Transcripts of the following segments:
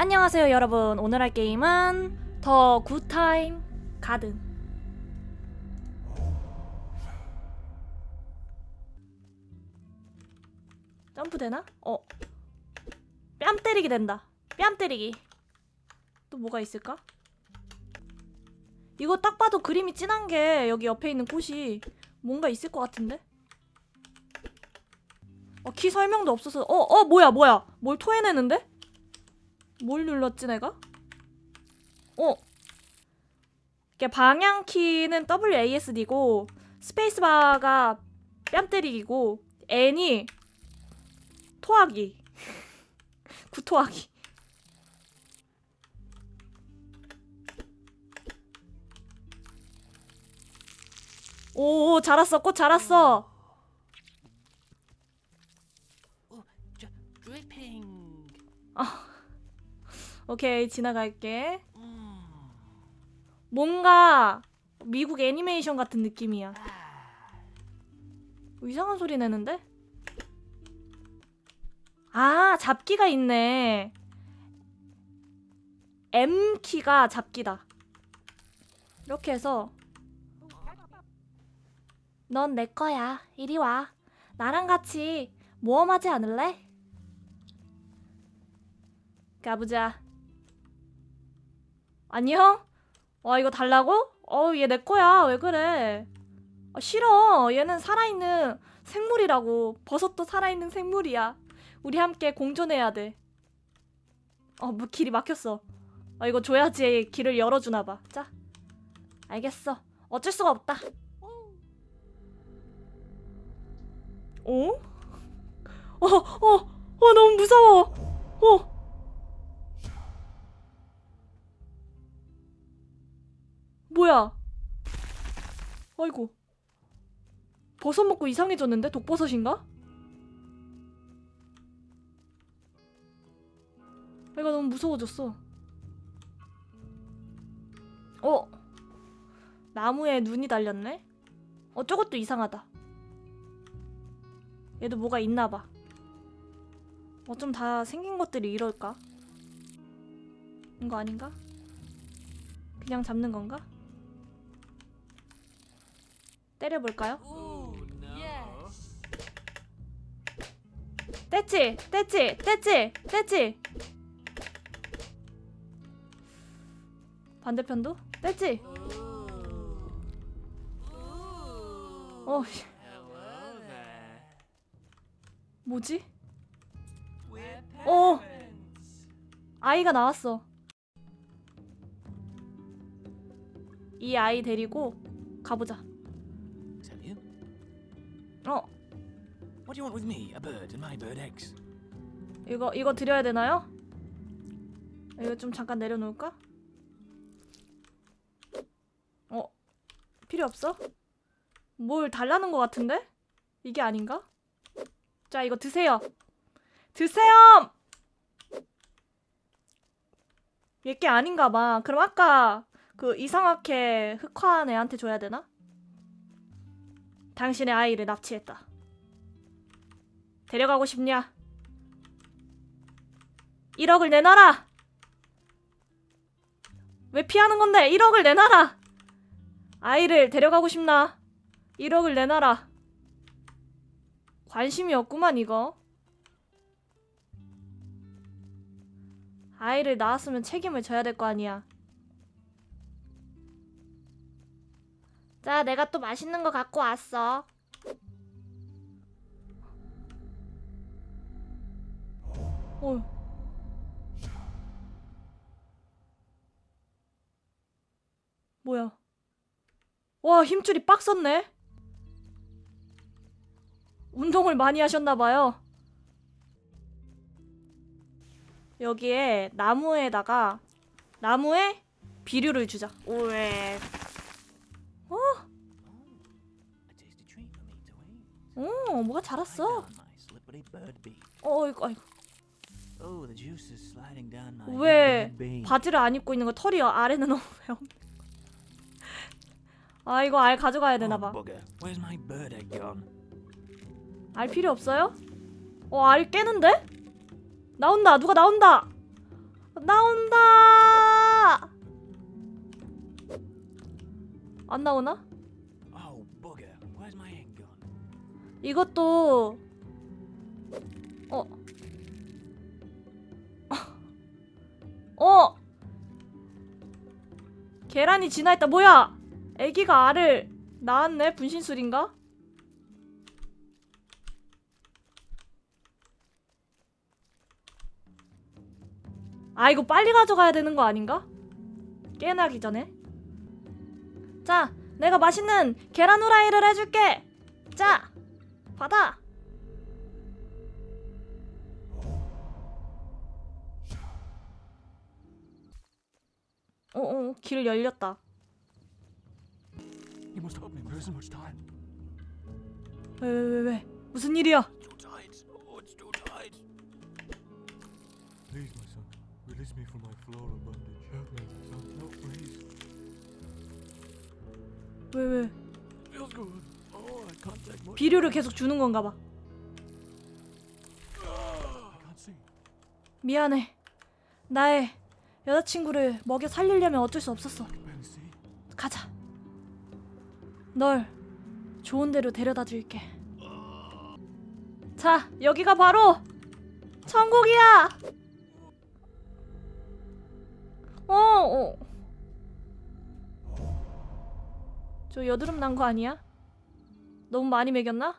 안녕하세요 여러분 오늘 할 게임은 더 굿타임 가든 점프 되나? 어. 뺨 때리기 된다. 뺨 때리기. 또 뭐가 있을까? 이거 딱 봐도 그림이 진한 게 여기 옆에 있는 꽃이 뭔가 있을 것 같은데? 어, 키 설명도 없어서 어, 어, 뭐야, 뭐야. 뭘 토해내는데? 뭘 눌렀지, 내가? 어. 이게 방향 키는 WASD고 스페이스바가 뺨 때리기고 N이 토하기. 구토하기. 오, 자랐어. 꽃 자랐어. Dripping. 오케이, 지나갈게. Mm. 뭔가 미국 애니메이션 같은 느낌이야. 뭐 이상한 소리 내는데? 아, 잡기가 있네. M 키가 잡기다. 이렇게 해서 넌 내 거야. 이리 와. 나랑 같이 모험하지 않을래? 가보자. 안녕? 와 이거 달라고? 어얘내 거야. 왜 그래? 아, 싫어. 얘는 살아있는 생물이라고. 버섯도 살아있는 생물이야. 우리 함께 공존해야 돼어 뭐 길이 막혔어. 아 이거 줘야지. 길을 열어주나 봐자 알겠어. 어쩔 수가 없다. 어? 어, 어, 어, 너무 무서워. 어. 뭐야? 아이고. 버섯 먹고 이상해졌는데? 독버섯인가? 애가 너무 무서워졌어. 어? 나무에 눈이 달렸네? 어, 저것도 이상하다. 얘도 뭐가 있나봐. 어, 좀 다 생긴 것들이 이럴까? 이거 아닌가? 그냥 잡는 건가? 때려볼까요? 떼치! 떼치! 떼치! 떼치! 반대편도? 떼치! 어, 씨. 뭐지? Parents. 아이가 나왔어. 이 아이 데리고 가보자. What do you want with me? A bird and my bird eggs? 이거, 이거 드려야 되나요? 이거 좀 잠깐 내려놓을까? 어, 필요 없어? 뭘 달라는 것 같은데? 이게 아닌가? 자, 이거 드세요. 드세요! 얘게 아닌가 봐. 그럼 아까 그 이상하게 흑화한 애한테 줘야 되나? 당신의 아이를 납치했다. 데려가고 싶냐? 1억을 내놔라! 왜 피하는 건데? 1억을 내놔라! 아이를 데려가고 싶나? 1억을 내놔라. 관심이 없구만, 이거. 아이를 낳았으면 책임을 져야 될 거 아니야. 자, 내가 또 맛있는 거 갖고 왔어. 어. 뭐야? 와, 힘줄이 빡 썼네. 운동을 많이 하셨나 봐요. 여기에 나무에다가 나무에 비료를 주자. 오에. Eat. 오, 뭐가 자랐어. 어, 이거 아이고. 왜 바지를 안 입고 있는 거 털이요? 아래는 없어요? 아 이거 알 가져가야 되나 봐. 알 필요 없어요? 어, 알 깨는데? 나온다. 누가 나온다. 나온다. 안 나오나? 이것도 어. 계란이 진화했다. 뭐야? 아기가 알을 낳았네. 분신술인가? 아 이거 빨리 가져가야 되는 거 아닌가? 깨나기 전에. 자, 내가 맛있는 계란 후라이를 해줄게. 자, 받아. 어, 어, 길 열렸다. Time. 왜, 왜, 왜, 왜? 무슨 일이야? Too tight. Oh, it's too tight. Please, my son. Release me from my floral bondage. Help me, my son. No, please. 왜, 왜? Feels good. Oh, I can't take much. 비료를 계속 주는 건가 봐. I can't see. 미안해. 나의 여자친구를 먹여 살리려면 어쩔 수 없었어. 가자. 널 좋은 데로 데려다 줄게. 자, 여기가 바로 천국이야. 어, 어. 저 여드름 난 거 아니야? 너무 많이 먹였나?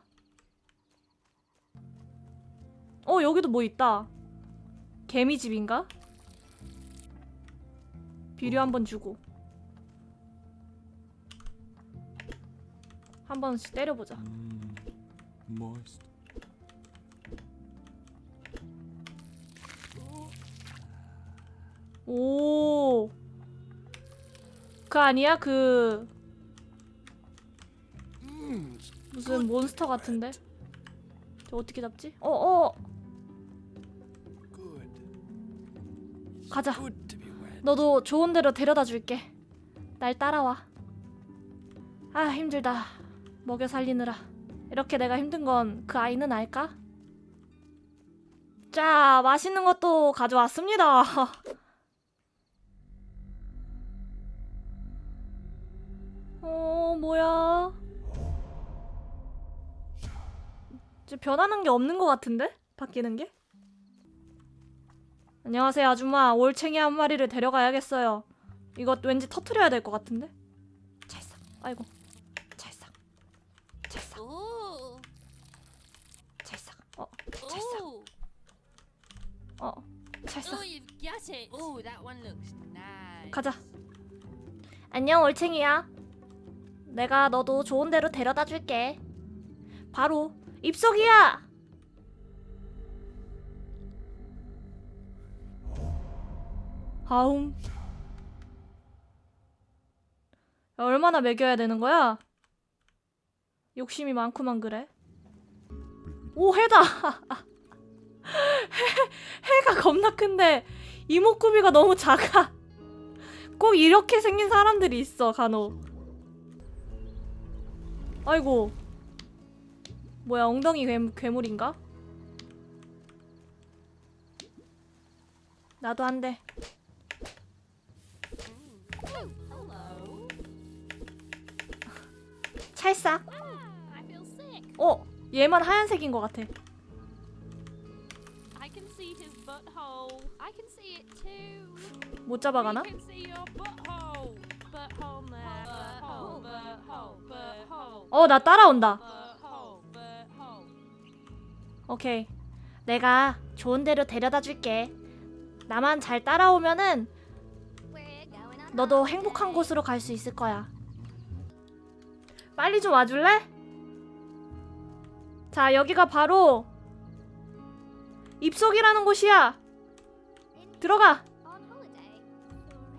어, 여기도 뭐 있다. 개미집인가? 비료 한 번 주고. 한 번씩 때려보자. Moist. 오. 그 아니야? 그 Mmm. 무슨 몬스터 같은데? 저 어떻게 잡지? 어, 어. Good. 가자. Good to. 너도 좋은 데로 데려다 줄게. 날 따라와. 아, 힘들다. 먹여 살리느라. 이렇게 내가 힘든 건 그 아이는 알까? 자, 맛있는 것도 가져왔습니다. 어, 뭐야? 변하는 게 없는 것 같은데? 바뀌는 게? 안녕하세요, 아줌마. 올챙이 한 마리를 데려가야겠어요. 이거 왠지 터트려야 될 것 같은데? 찰싹. 아이고. 찰싹. 찰싹. 찰싹. 어, Ooh. 어. 찰싹. 가자. 안녕, 올챙이야. 내가 너도 좋은 데로 데려다 줄게. 바로 입속이야. 아웅. 야, 얼마나 먹여야 되는 거야? 욕심이 많구만 그래. 오 해다. 해, 해가 겁나 큰데 이목구비가 너무 작아. 꼭 이렇게 생긴 사람들이 있어 간혹. 아이고. 뭐야 엉덩이 괴, 괴물인가? 나도 한 대. 찰싹. 어 얘만 하얀색인 것 같아. 못 잡아가나? 어 나 따라온다. 오케이. 내가 좋은 데로 데려다 줄게. 나만 잘 따라오면은 너도 행복한 곳으로 갈 수 있을 거야. 빨리 좀 와줄래? 자, 여기가 바로 입속이라는 곳이야. 들어가.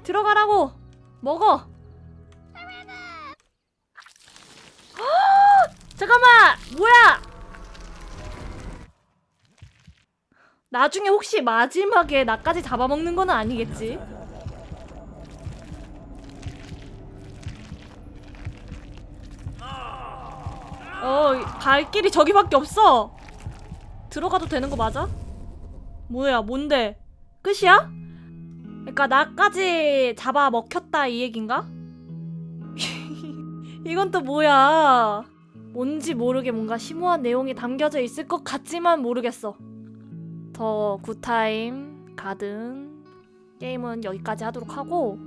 들어가라고. 먹어. 잠깐만. 뭐야? 나중에 혹시 마지막에 나까지 잡아먹는 건 아니겠지? 어, 갈 길이 저기밖에 없어. 들어가도 되는 거 맞아? 뭐야, 뭔데? 끝이야? 그러니까 나까지 잡아 먹혔다 이 얘긴가? 이건 또 뭐야? 뭔지 모르게 뭔가 심오한 내용이 담겨져 있을 것 같지만 모르겠어. 더 굿타임 가든 게임은 여기까지 하도록 하고